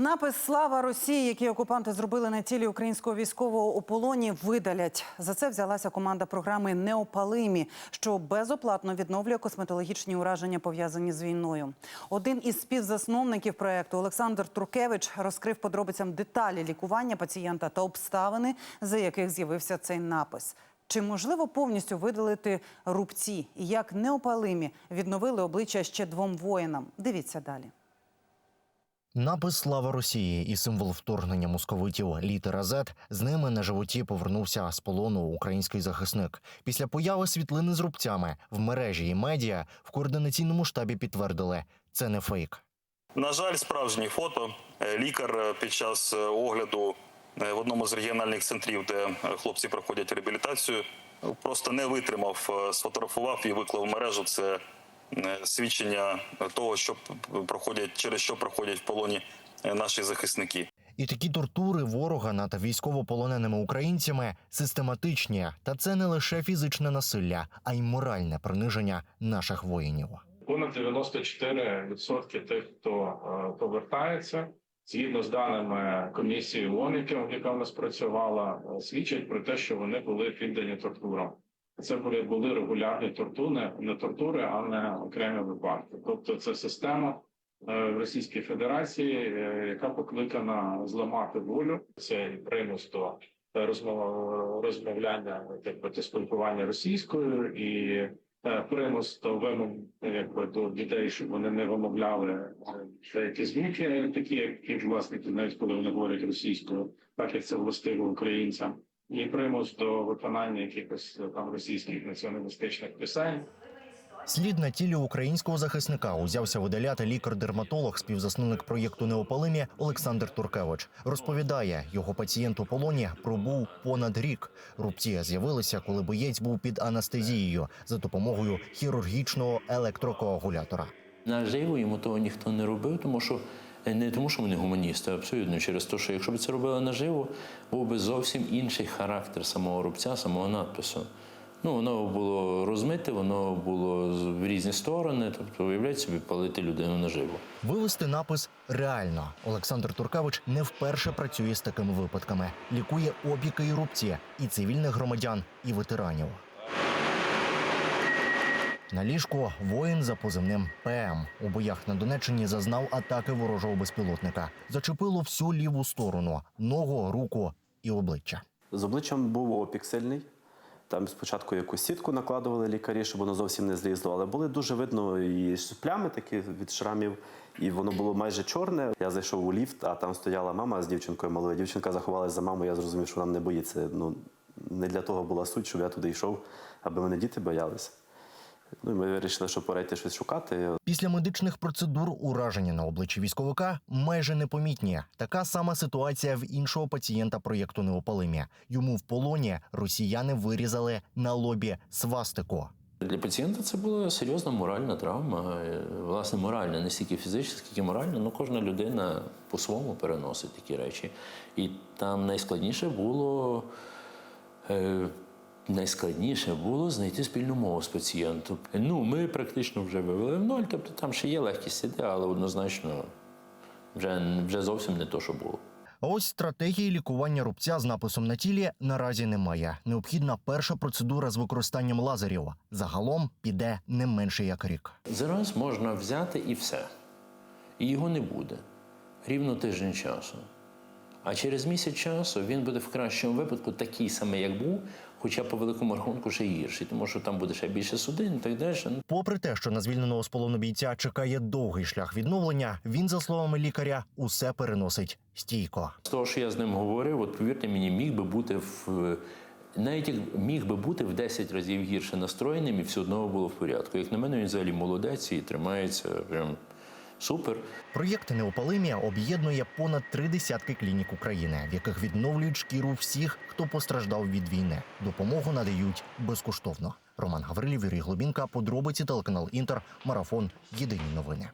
Напис Слава Росії, який окупанти зробили на тілі українського військового у полоні, видалять. За це взялася команда програми Неопалимі, що безоплатно відновлює косметологічні ураження, пов'язані з війною. Один із співзасновників проекту Олександр Трукевич розкрив подробицям деталі лікування пацієнта та обставини, за яких з'явився цей напис. Чи можливо повністю видалити рубці? І як неопалимі відновили обличчя ще двом воїнам? Дивіться далі. Напис Слава Росії і символ вторгнення московитів літера Z з ними на животі повернувся з полону український захисник. Після появи світлини з рубцями в мережі і медіа в координаційному штабі підтвердили це не фейк. На жаль, справжні фото. Е, Лікар е, під час е, огляду в одному з регіональних центрів, де хлопці проходять реабілітацію, просто не витримав, сфотографував і виклав мережу. Це свідчення того, що проходять через що проходять в полоні е, наші захисники. І такі тортури ворога над військовополоненими українцями систематичні, та це не лише фізичне насилля, а й моральне приниження наших воїнів. Понад 94% тих, хто е, повертається, згідно з даними комісії ООН, яка- в нас працювала, е, свідчать про те, що вони були піддані тортурам. Це були, були регулярні тортури, не тортури, а не окремі випадки. Тобто, це система е, в Російській Федерації, е, яка покликана зламати волю. Це і примус до розмов- розмовляння, так би, спілкування російською і е, примус до вимог якби до дітей, щоб вони не вимовляли деякі звуки, такі як власники, навіть коли вони говорять російською, так як це властиво українцям, і примус до виконання якихось е, там російських націоналістичних пісень. Слід на тілі українського захисника узявся видаляти лікар-дерматолог, співзасновник проєкту Неопалимі Олександр Туркевич. Розповідає, його пацієнт у полоні пробув понад рік. Рубці з'явилися, коли боєць був під анестезією за допомогою хірургічного електрокоагулятора. Наживо йому того ніхто не робив, тому що не тому, що вони гуманісти, а абсолютно через те, що якщо б це робили наживо, був би зовсім інший характер самого рубця, самого надпису. Ну, воно було розмите, воно було в різні сторони. Тобто, уявляють собі, палити людину наживо. Вивести напис реально. Олександр Туркевич не вперше працює з такими випадками. Лікує опіки і рубці і цивільних громадян, і ветеранів. На ліжку воїн за позивним ПМ у боях на Донеччині зазнав атаки ворожого безпілотника. Зачепило всю ліву сторону, ногу, руку і обличчя. З обличчям був опік сильний. Там спочатку якусь сітку накладували лікарі, щоб воно зовсім не злізло, але були дуже видно і плями такі від шрамів, і воно було майже чорне. Я зайшов у ліфт, а там стояла мама з дівчинкою малою. Дівчинка заховалась за маму. Я зрозумів, що вона не боїться. Ну не для того була суть, щоб я туди йшов, аби мене діти боялися. Ну і ми вирішили, що пора щось шукати. Після медичних процедур ураження на обличчі військовика майже непомітні. Така сама ситуація в іншого пацієнта проєкту Неопалимі. Йому в полоні росіяни вирізали на лобі свастику. Для пацієнта це була серйозна моральна травма. Е, Власне, моральна, не стільки фізична, скільки моральна. Ну, кожна людина по-своєму переносить такі речі. І там найскладніше було. Е, Найскладніше було знайти спільну мову з пацієнтом. Ну, ми практично вже вивели в ноль, тобто там ще є легкі сліди, але однозначно вже, вже зовсім не то, що було. А ось стратегії лікування рубця з написом на тілі наразі немає. Необхідна перша процедура з використанням лазерів. Загалом піде не менше як рік. Зараз можна взяти і все. І його не буде. Рівно тиждень часу. А через місяць часу він буде в кращому випадку такий самий, як був, хоча по великому рахунку ще гірший, тому що там буде ще більше судин і так далі. Попри те, що на звільненого з полону бійця чекає довгий шлях відновлення, він, за словами лікаря, усе переносить стійко. З того, що я з ним говорив, от повірте мені, міг би бути в. Навіть міг би бути в 10 разів гірше настроєним і все одно було в порядку. Як на мене, він взагалі молодець і тримається прям супер. Проєкт Неопалимія об'єднує понад три десятки клінік України, в яких відновлюють шкіру всіх, хто постраждав від війни. Допомогу надають безкоштовно. Роман Гаврилів, Юрій Глобінка, подробиці телеканал Інтер, марафон. Єдині новини.